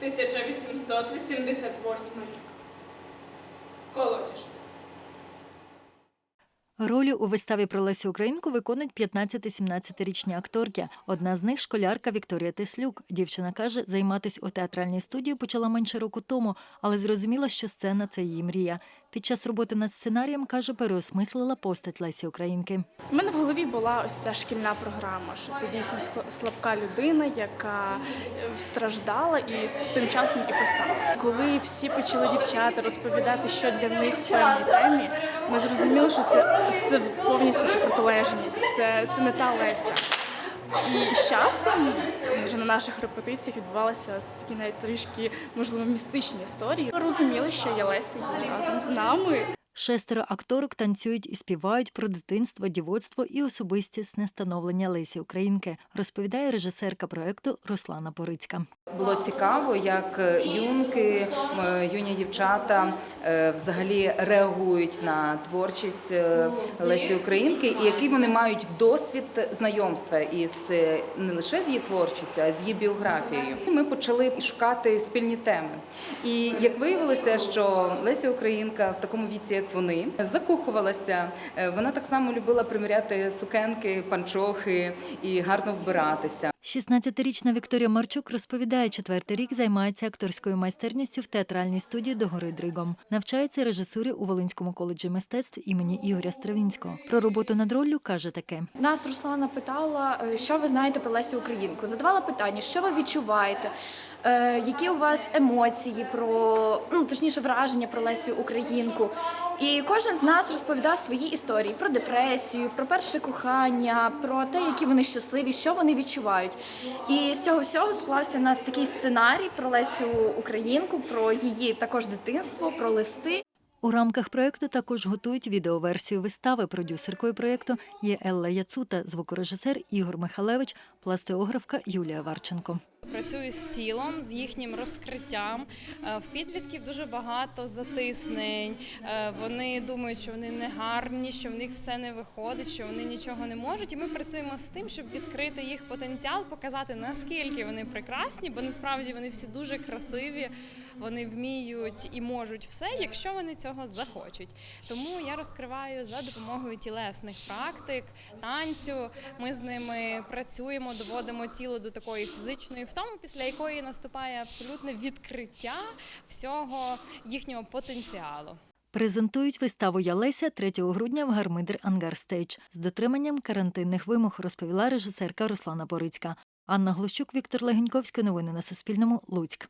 1888 рік. Колодіж. Ролі у виставі про Лесю Українку виконують 15-17-річні акторки. Одна з них школярка Вікторія Теслюк. Дівчина каже, займатися у театральній студії почала менше року тому, але зрозуміла, що сцена це її мрія. Під час роботи над сценарієм каже, переосмислила постать Лесі Українки. У мене в голові була ось ця шкільна програма, що це дійсно слабка людина, яка страждала і тим часом і писала. Коли всі почали дівчата розповідати, що для них в певній темі, ми зрозуміли, що це, це повністю це протилежність, це, це не та Леся. І з часом вже на наших репетиціях відбувалися такі навіть трішки можливо містичні історії. Ми розуміли, що є Леся є разом з нами. Шестеро акторок танцюють і співають про дитинство, дівоцтво і особистісне становлення Лесі Українки, розповідає режисерка проекту Руслана Порицька. Було цікаво, як е, юнки, юні дівчата е, взагалі реагують на творчість е, Лесі Українки, і який вони мають досвід знайомства із е, не лише з її творчістю, а з її біографією. Ми почали шукати спільні теми. І як виявилося, що Леся Українка в такому віці, як вони, закохувалася. Е, Вона так само любила приміряти сукенки, панчохи і гарно вбиратися. 16-річна Вікторія Марчук розповідає, четвертий рік займається акторською майстерністю в театральній студії Догори Дригом. Навчається режисурі у Волинському коледжі мистецтв імені Ігоря Стравінського. Про роботу над роллю каже таке. Нас Руслана питала, е, що ви знаєте про Лесю Українку. Задавала питання, що ви відчуваєте, е, які у вас емоції про ну точніше враження про Лесю Українку. І кожен з нас розповідав свої історії про депресію, про перше кохання, про те, які вони щасливі, що вони відчувають. І з цього всього склався у нас такий сценарій про Лесю Українку, про її також дитинство, про листи. У рамках проекту також готують відеоверсію вистави. Продюсеркою проекту є Елла Яцута, звукорежисер Ігор Михалевич, пластеографка Юлія Варченко. Працюю з тілом, з їхнім розкриттям. Е, В підлітків дуже багато затиснень. Е, Вони думають, що вони не гарні, що в них все не виходить, що вони нічого не можуть. І ми працюємо з тим, щоб відкрити їх потенціал, показати наскільки вони прекрасні, бо насправді вони всі дуже красиві. Вони вміють і можуть все, якщо вони цього захочуть. Тому я розкриваю за допомогою тілесних практик, танцю. Ми з ними працюємо, доводимо тіло до такої фізичної втоми, після якої наступає абсолютне відкриття всього їхнього потенціалу. Презентують виставу Ялеся 3 грудня в Гармидер Ангар Стейдж з дотриманням карантинних вимог, розповіла режисерка Руслана Борицька. Анна Глущук, Віктор Легеньковський. Новини на Суспільному. Луцьк.